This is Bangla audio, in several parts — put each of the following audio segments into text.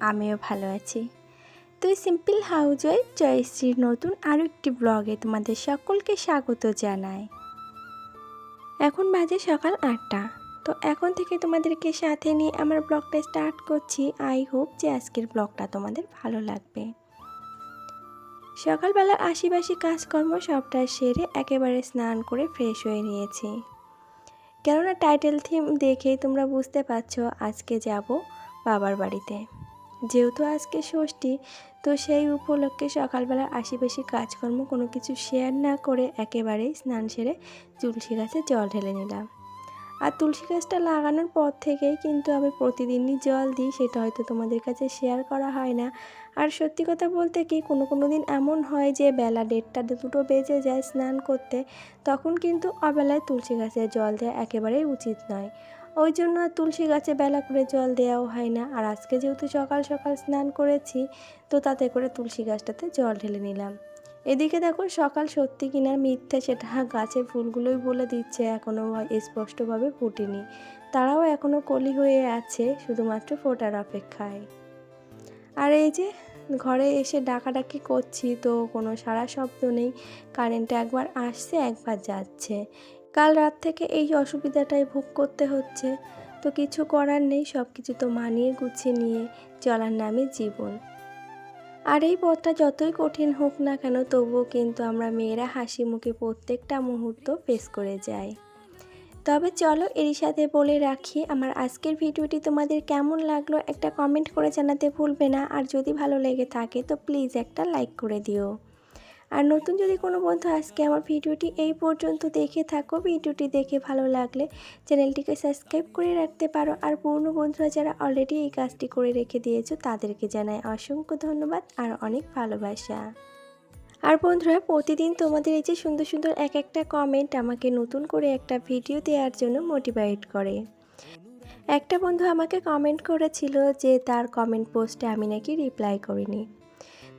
আমিও ভালো আছি। তো সিম্পল হাউস ওয়াইফ জয়শ্রীর নতুন আরও একটি ব্লগে তোমাদের সকলকে স্বাগত জানাই। এখন বাজে সকাল আটটা। তো এখন থেকে তোমাদেরকে সাথে নিয়ে আমার ব্লগটা স্টার্ট করছি। আই হোপ যে আজকের ব্লগটা তোমাদের ভালো লাগবে। সকালবেলা আশিবাসি কাজকর্ম সবটা সেরে একেবারে স্নান করে ফ্রেশ হয়ে নিয়েছি। কেননা টাইটেল থিম দেখেই তোমরা বুঝতে পারছ, আজকে যাব বাবার বাড়িতে। যেহেতু আজকে ষষ্ঠী, তো সেই উপলক্ষে সকালবেলা আশিবাসি কাজকর্ম কোনো কিছু শেয়ার না করে একেবারেই স্নান সেরে তুলসী গাছে জল ঢেলে নিলাম। আর তুলসী গাছটা লাগানোর পর থেকেই কিন্তু আমি প্রতিদিনই জল দিই, সেটা হয়তো তোমাদের কাছে শেয়ার করা হয় না। আর সত্যি কথা বলতে কি, কোনো কোনো দিন এমন হয় যে বেলা দেড়টা দুটো বেজে যায় স্নান করতে, তখন কিন্তু অবেলায় তুলসী গাছে জল দেওয়া একেবারেই উচিত নয়। ওই জন্য আর তুলসী গাছে বেলা করে জল দেওয়াও হয় না। আর আজকে যেহেতু সকাল সকাল স্নান করেছি, তো তাতে করে তুলসী গাছটাতে জল ঢেলে নিলাম। এদিকে দেখো সকাল সত্যি কিনার মিথ্যে সেটা গাছের ফুলগুলোই বলে দিচ্ছে এখনও স্পষ্টভাবে ফুটেনি। তারাও এখনও কলি হয়ে আছে, শুধুমাত্র ফোটার অপেক্ষায়। আর এই যে ঘরে এসে ডাকাডাকি করছি, তো কোনো সারা শব্দ নেই। কারেন্ট একবার আসছে, একবার যাচ্ছে। কাল রাত থেকে এই অসুবিধাটাই ভোগ করতে হচ্ছে। তো কিছু করার নেই সব কিছু তো মানিয়ে গুছিয়ে নিয়ে চলার নামে জীবন। আর এই পথটা যতই কঠিন হোক না কেন, তবুও কিন্তু আমরা মেয়েরা হাসি মুখে প্রত্যেকটা মুহূর্ত ফেস করে যাই। তবে চলো এরই সাথে বলে রাখি, আমার আজকের ভিডিওটি তোমাদের কেমন লাগল একটা কমেন্ট করে জানাতে ভুলবে না। আর যদি ভালো লেগে থাকে, তো প্লিজ একটা লাইক করে দিও। আর নতুন যদি কোনো বন্ধু আজকে আমার ভিডিওটি এই পর্যন্ত দেখে থাকো, ভিডিওটি দেখে ভালো লাগলে চ্যানেলটিকে সাবস্ক্রাইব করে রাখতে পারো। আর পুরনো বন্ধুরা যারা অলরেডি এই কাজটি করে রেখে দিয়েছ, তাদেরকে জানাই অসংখ্য ধন্যবাদ আর অনেক ভালোবাসা। আর বন্ধুরা, প্রতিদিন তোমাদের এই যে সুন্দর সুন্দর এক একটা কমেন্ট আমাকে নতুন করে একটা ভিডিও দেওয়ার জন্য মোটিভেট করে। একটা বন্ধু আমাকে কমেন্ট করেছিল যে, তার কমেন্ট পোস্টে আমি নাকি রিপ্লাই করিনি।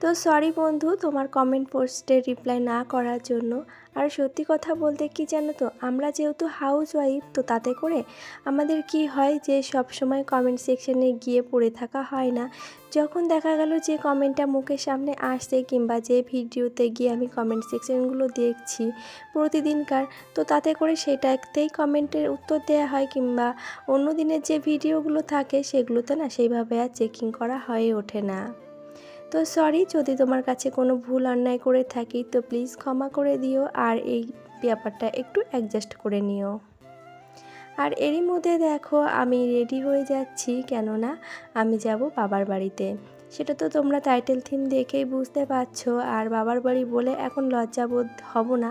তো সরি বন্ধু তোমার কমেন্ট পোস্টে রিপ্লাই না করার জন্য। আর সত্যি কথা বলতে কি জানো তো, আমরা যেহেতু হাউস ওয়াইফ তো তাতে করে আমাদের কি হয় যে সব সময় কমেন্ট সেকশনে গিয়ে পড়ে থাকা হয় না। যখন দেখা গেল যে কমেন্টটা মুখের সামনে আসছে কিংবা যে ভিডিওতে গিয়ে আমি কমেন্ট সেকশনগুলো দেখছি প্রতিদিনকার, তো তাতে করে সেটাতেই কমেন্টের উত্তর দেওয়া হয় কিংবা অন্য দিনের যে ভিডিওগুলো থাকে সেগুলোতে না সেইভাবে আর চেকিং করা হয়ে ওঠে না। তো সরি, যদি তোমার কাছে কোনো ভুল অন্যায় করে থাকি, তো প্লিজ ক্ষমা করে দিও আর এই ব্যাপারটা একটু অ্যাডজাস্ট করে নিও। আর এরই মধ্যে দেখো, আমি রেডি হয়ে যাচ্ছি, কেননা আমি যাব বাবার বাড়িতে। সেটা তো তোমরা টাইটেল থিম দেখেই বুঝতে পারছ, আর বাবার বাড়ি বলে এখন লজ্জাবোধ হব না,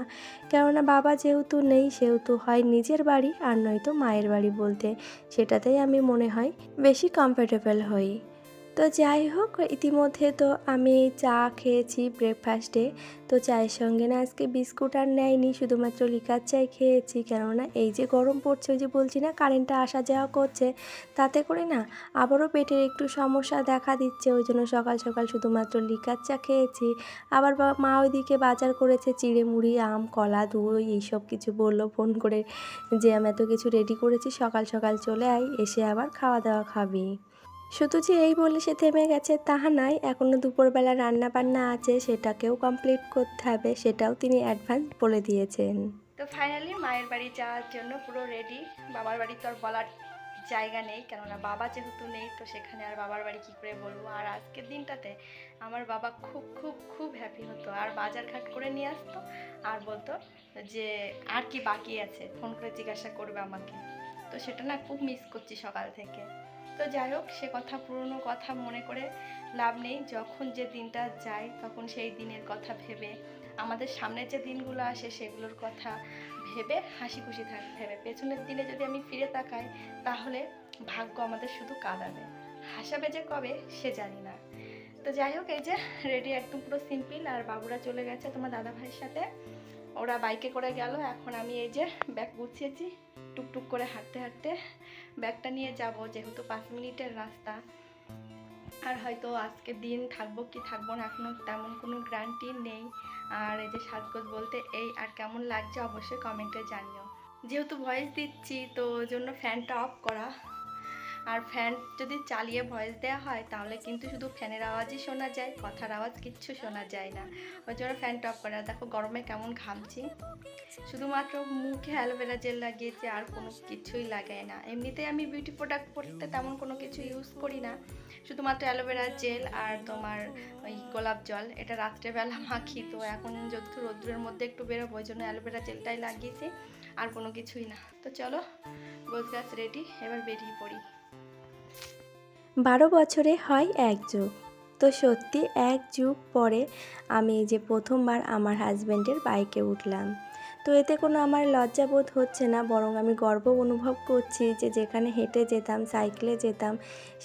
কেননা বাবা যেহেতু নেই, সেহেতু হয় নিজের বাড়ি আর নয়তো মায়ের বাড়ি বলতে। সেটাতেই আমি মনে হয় বেশি কমফোর্টেবল হই। তো যাই হোক, ইতিমধ্যে তো আমি চা খেয়েছি ব্রেকফাস্টে তো চায়ের সঙ্গে না আজকে বিস্কুট আর নেয়নি, শুধুমাত্র লিকার চাই খেয়েছি। কেননা এই যে গরম পড়ছে, ওই যে বলছি না কারেন্টটা আসা যাওয়া করছে, তাতে করে না আবারও পেটের একটু সমস্যা দেখা দিচ্ছে। ওই জন্য সকাল সকাল শুধুমাত্র লিকার চা খেয়েছি। আবার মা ওইদিকে বাজার করেছে, চিড়ে মুড়ি, আম, কলা, দই, এইসব কিছু বলল ফোন করে যে, আমি এত কিছু রেডি করেছি, সকাল সকাল চলে আয়, এসে আবার খাওয়া দাওয়া খাবি। শুধু যে এই বলে সে থেমে গেছে তাহা নয় এখনও দুপুরবেলা রান্না বান্না আছে, সেটাকেও কমপ্লিট করতে হবে, সেটাও তিনি অ্যাডভান্স বলে দিয়েছেন। তো ফাইনালি মায়ের বাড়ি যাওয়ার জন্য পুরো রেডি বাবার বাড়ি তো আর বলার জায়গা নেই, কেননা বাবা যেহেতু নেই, তো সেখানে আর বাবার বাড়ি কী করে বলব? আর আজকের দিনটাতে আমার বাবা খুব খুব খুব হ্যাপি হতো। আর বাজার ঘাট করে নিয়ে আসতো, আর বলতো যে, আর কি বাকি আছে? ফোন করে জিজ্ঞাসা করবে আমাকে। তো সেটা না খুব মিস করছি সকাল থেকে। তো যাই হোক, সে কথা, পুরনো কথা মনে করে লাভ নেই। যখন যে দিনটা যায়, তখন সেই দিনের কথা ভেবে, আমাদের সামনের যে দিনগুলো আসে, সেগুলোর কথা ভেবে হাসি খুশি থাকতে হবে পেছনের দিনে যদি আমি ফিরে তাকাই, তাহলে ভাগ্য আমাদের শুধু কাঁদাবে। হাসাবে যে কবে, সে জানি না। তো যাই হোক, এই যে রেডি একদম পুরো সিম্পল আর বাবুরা চলে গেছে তোমার দাদা ভাইয়ের সাথে। ওরা বাইকে করে গেল। এখন আমি এই যে ব্যাগ গুছিয়েছি। টুকটুক করে হাঁটতে হাঁটতে ব্যাগটা নিয়ে যাব, যেহেতু পাঁচ মিনিটের রাস্তা। আর হয়তো আজকে দিন থাকব কি থাকব না এখনও তেমন কোনো গ্যারান্টি নেই। আর এই যে সাজগোজ বলতে এই আর কেমন লাগছে অবশ্যই কমেন্টে জানিও। যেহেতু ভয়েস দিচ্ছি, তো জন্য ফ্যানটা অফ করা। আর ফ্যান যদি চালিয়ে ভয়েস দেওয়া হয়, তাহলে কিন্তু শুধু ফ্যানের আওয়াজই শোনা যায়, কথার আওয়াজ কিচ্ছু শোনা যায় না। ওই জন্য ফ্যানটা অফ করা। দেখো গরমে কেমন ঘামছি। শুধুমাত্র মুখে অ্যালোভেরা জেল লাগিয়েছি, আর কোনো কিছুই লাগাই না। এমনিতেই আমি বিউটি প্রোডাক্ট পড়তে তেমন কোনো কিছু ইউজ করি না। শুধুমাত্র অ্যালোভেরা জেল আর তোমার ওই গোলাপ জল। এটা রাত্রেবেলা মাখি, তো এখন যেহেতু রোদ্রের মধ্যে একটু বেরোবো, ওই জন্য অ্যালোভেরা জেলটাই লাগিয়েছি, আর কোনো কিছুই না। তো চলো, গোছ গাছ রেডি এবার বেরিয়ে পড়ি। বারো বছরে হয় এক যুগ। তো সত্যি এক যুগ পরে আমি যে প্রথমবার আমার হাজব্যান্ডের বাইকে উঠলাম। তো এতে কোনো আমার লজ্জাবোধ হচ্ছে না, বরং আমি গর্ব অনুভব করছি যে যেখানে হেঁটে যেতাম সাইকেলে যেতাম,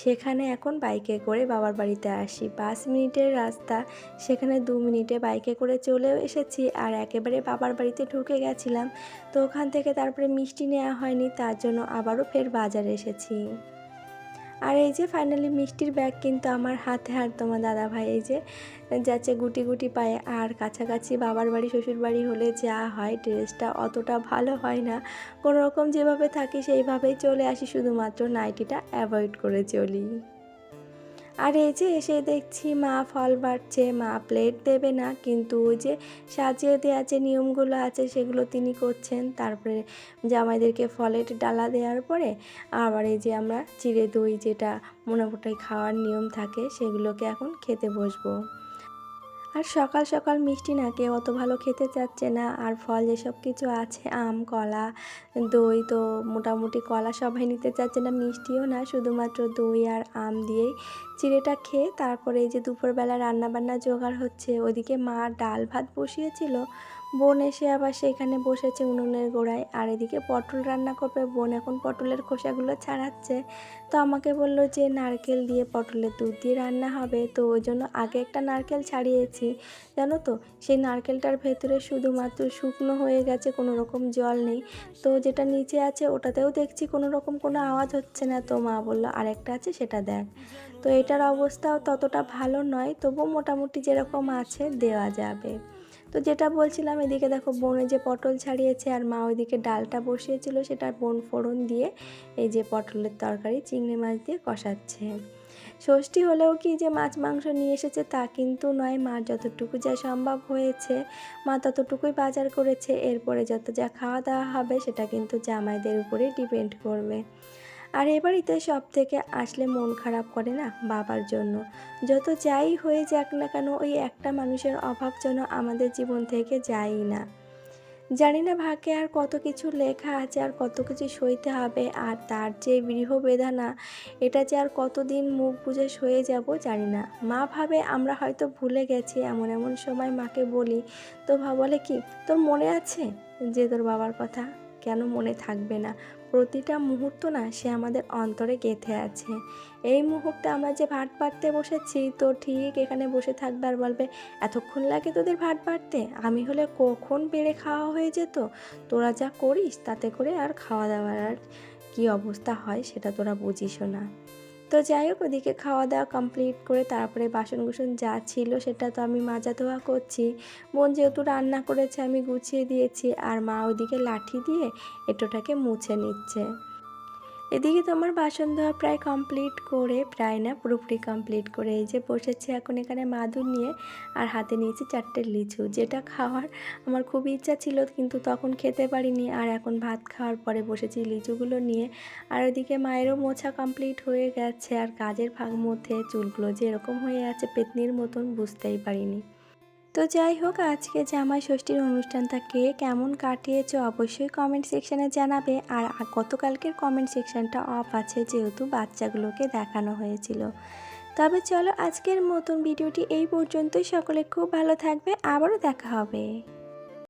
সেখানে এখন বাইকে করে বাবার বাড়িতে আসি। পাঁচ মিনিটের রাস্তা, সেখানে দু মিনিটে বাইকে করে চলেও এসেছি আর একেবারে বাবার বাড়িতে ঢুকে গেছিলাম। তো ওখান থেকে তারপরে মিষ্টি নেওয়া হয়নি, তার জন্য আবারও ফের বাজারে এসেছি। আর এই যে ফাইনালি মিষ্টির ব্যাগ কিন্তু আমার হাতে, আর তোমার দাদা ভাই এই যে যাচ্ছে গুটি গুটি পায়ে। আর কাছাকাছি বাবার বাড়ি, শ্বশুর বাড়ি হলে যা হয় ড্রেসটা অতটা ভালো হয় না। কোনো রকম যেভাবে থাকি সেইভাবেই চলে আসি, শুধুমাত্র নাইটিটা অ্যাভয়েড করে চলি। আর এই যে এসে দেখছি মা ফল বাড়ছে, মা প্লেট দেবে না, কিন্তু ওই যে সাজিয়ে দেওয়া যে নিয়মগুলো আছে সেগুলো তিনি করছেন। তারপরে জামাইদেরকে ফলের ডালা দেওয়ার পরে আবার এই যে আমরা চিড়ে দই যেটা মোটামুটি খাওয়ার নিয়ম থাকে সেগুলোকে এখন খেতে বসবো। আর সকাল সকাল মিষ্টি না কেউ অত ভালো খেতে চাচ্ছে না। আর ফল যেসব কিছু আছে, আম, কলা, দই তো মোটামুটি কলা সবাই নিতে চাচ্ছে না, মিষ্টিও না। শুধুমাত্র দই আর আম দিয়েই চিড়েটা খেয়ে তারপরে এই যে দুপুরবেলা রান্নাবান্না জোগাড় হচ্ছে, ওদিকে মা ডাল ভাত বসিয়েছিল। বোন এসে আবার সেখানে বসেছে উনুনের গোড়ায়। আর এদিকে পটল রান্না করবে বোন, এখন পটলের খোসাগুলো ছাড়াচ্ছে। তো আমাকে বলল যে, নারকেল দিয়ে পটলের দুধ দিয়ে রান্না হবে। তো ওই জন্য আগে একটা নারকেল ছাড়িয়েছি। জানো তো, সেই নারকেলটার ভেতরে শুধুমাত্র শুকনো হয়ে গেছে, কোনো রকম জল নেই। তো যেটা নিচে আছে, ওটাতেও দেখছি কোনো রকম কোনো আওয়াজ হচ্ছে না। তো মা বলল, আরেকটা আছে, সেটা দেখ। তো এটার অবস্থাও ততটা ভালো নয়, তবুও মোটামুটি যেরকম আছে দেওয়া যাবে। তো যেটা বলছিলাম, এদিকে দেখো বোনে যে পটল ছাড়িয়েছে আর মা ওইদিকে ডালটা বসিয়েছিল, সেটা বোন ফোড়ন দিয়ে এই যে পটলের তরকারি চিংড়ি মাছ দিয়ে কষাচ্ছে। ষষ্ঠী হলেও কি যে মাছ মাংস নিয়ে এসেছে তা কিন্তু নয় মার যতটুকু যা সম্ভব হয়েছে, মা ততটুকুই বাজার করেছে, এরপরে যত যা খাওয়া দাওয়া হবে সেটা কিন্তু জামাইদের উপরেই ডিপেন্ড করবে। আর এ বাড়িতে সব থেকে আসলে মন খারাপ করে না বাবার জন্য। যত যাই হয়ে যাক না কেন ওই একটা মানুষের অভাব যেন আমাদের জীবন থেকে যাই না। জানি না ভাগ্যে আর কত কিছু লেখা আছে আর কত কিছু সইতে হবে আর তার যে গৃহ বেদনা, এটা যে আর কতদিন মুখ বুঝে সয়ে যাব জানি না। মা ভাবে আমরা হয়তো ভুলে গেছি, এমন এমন সময় মাকে বলি তো ভা বলে কি, তোর মনে আছে যে তোর বাবার কথা? কেন মনে থাকবে না? প্রতিটা মুহূর্ত না সে আমাদের অন্তরে গেঁথে আছে। এই মুহূর্তে আমরা যে ভাট বাড়তে বসেছি, তো ঠিক এখানে বসে থাকবে আর বলবে, এতক্ষণ লাগে তোদের ভাট বাড়তে? আমি হলে কখন বেড়ে খাওয়া হয়ে যেত? তোরা যা করিস তাতে করে আর খাওয়া দাওয়ার আর কী অবস্থা হয় সেটা তোরা বুঝিসও না। তো যাই হোক, ওদিকে খাওয়া দাওয়া কমপ্লিট করে তারপরে বাসন কুসন যা ছিল সেটা তো আমি মাজা ধোয়া করছি। বোন যেহেতু রান্না করেছে, আমি গুছিয়ে দিয়েছি। আর মা ওদিকে লাঠি দিয়ে এটোটাকে মুছে নিচ্ছে। এদিকে তোমার বাসন ধোয়া প্রায় কমপ্লিট করে, প্রায় না, পুরোপুরি কমপ্লিট করে এই যে বসেছি এখন এখানে মাদুর নিয়ে আর হাতে নিয়েছি চারটে লিচু। যেটা খাওয়ার আমার খুব ইচ্ছা ছিল, কিন্তু তখন খেতে পারিনি আর এখন ভাত খাওয়ার পরে বসেছি লিচুগুলো নিয়ে। আর ওইদিকে মায়েরও মোছা কমপ্লিট হয়ে গেছে আর কাজের ভাগ মধ্যে চুলগুলো যে এরকম হয়ে আছে, পেতনির মতন বুঝতেই পারিনি। তো যাই হোক, আজকে জামাই ষষ্ঠীর অনুষ্ঠানটা কে কেমন কাটিয়েছো অবশ্যই কমেন্ট সেকশানে জানাবে। আর গতকালকের কমেন্ট সেকশানটা অফ আছে যেহেতু বাচ্চাগুলোকে দেখানো হয়েছিল। তবে চলো আজকের মতন ভিডিওটি এই পর্যন্তই। সকলে খুব ভালো থাকবে। আবারও দেখা হবে।